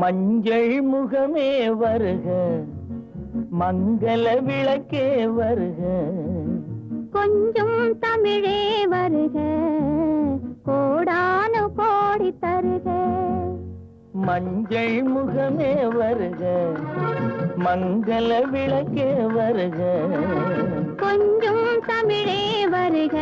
மஞ்சள் முகமே வருக மங்கள விளக்கே வருக. கொஞ்சம் தமிழே வருக கோடானு கோடி தருக. மஞ்சள் முகமே வருக மங்கள விளக்கே வருக. கொஞ்சம் தமிழே வருக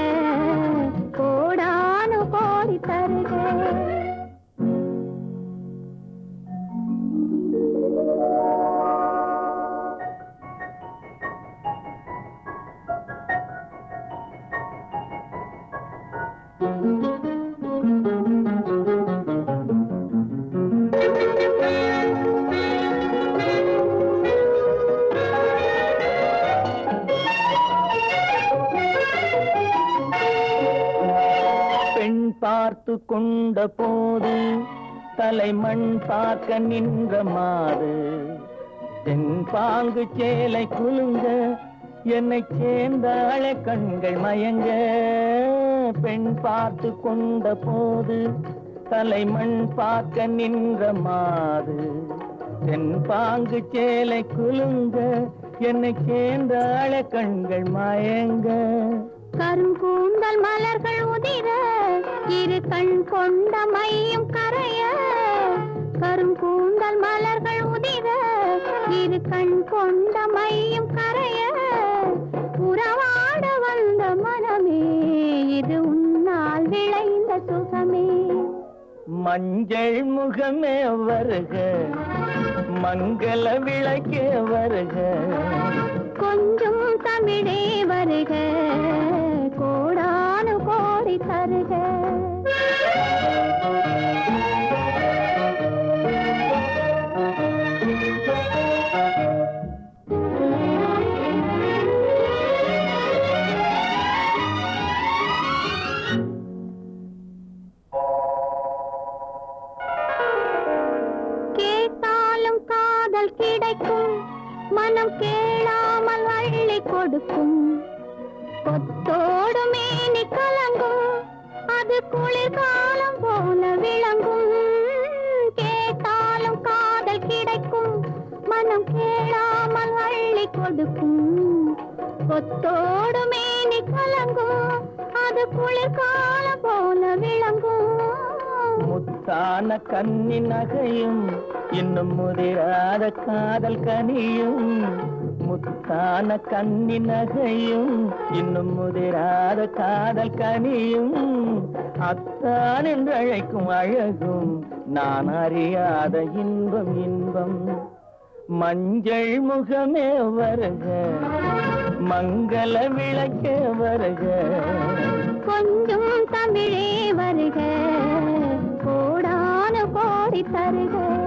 பார்த்து கொண்ட போது தலைமண் பார்க்க நின்ற மாது. தென்பாங்கு சேலை குலுங்க என்னை சேர்ந்தாழ கண்கள் மயங்க. பெண் பார்த்து கொண்ட போது தலைமண் பார்க்க நின்ற மாது. தென்பாங்கு சேலை குலுங்க என்னை சேர்ந்தாழ கண்கள் மயங்க. கருங்கூந்தல் மலர்கள் உதிர இரு கண் கொண்ட மையம் கரைய. கருங்கூந்தல் மலர்கள் உதிர இரு கண் கொண்ட மையம் கரைய சுகமே. மஞ்சள் முகமே வருக மங்கள விளக்கே வருக. கொஞ்சம் தமிழே வருக கோடானு கோடி தருக. கிடைக்கும். மனம் கேளாமல் அள்ளி கொடுக்கும். கொத்தோடு மேனி கலங்கும். அது குளிர்காலம் போல விளங்கும். கேட்டாலும் காதல் கிடைக்கும். மனம் கேளாமல் அள்ளி கொடுக்கும். கொத்தோடு மேனி கலங்கும். அது குளிர்காலம் போல விளங்கும். முத்தான கன்னி நகையும் இன்னும் முதிராத காதல் கனியும். முத்தான கன்னி நகையும் இன்னும் முதிராத காதல் கனியும். அத்தான் என்று அழைக்கும் அழகும் நான் அறியாத இன்பம் இன்பம். மஞ்சள் முகமே வருக மங்கள விளக்கே வருக. கொஞ்சம் தமிழே வருக கோடான கோடி தருக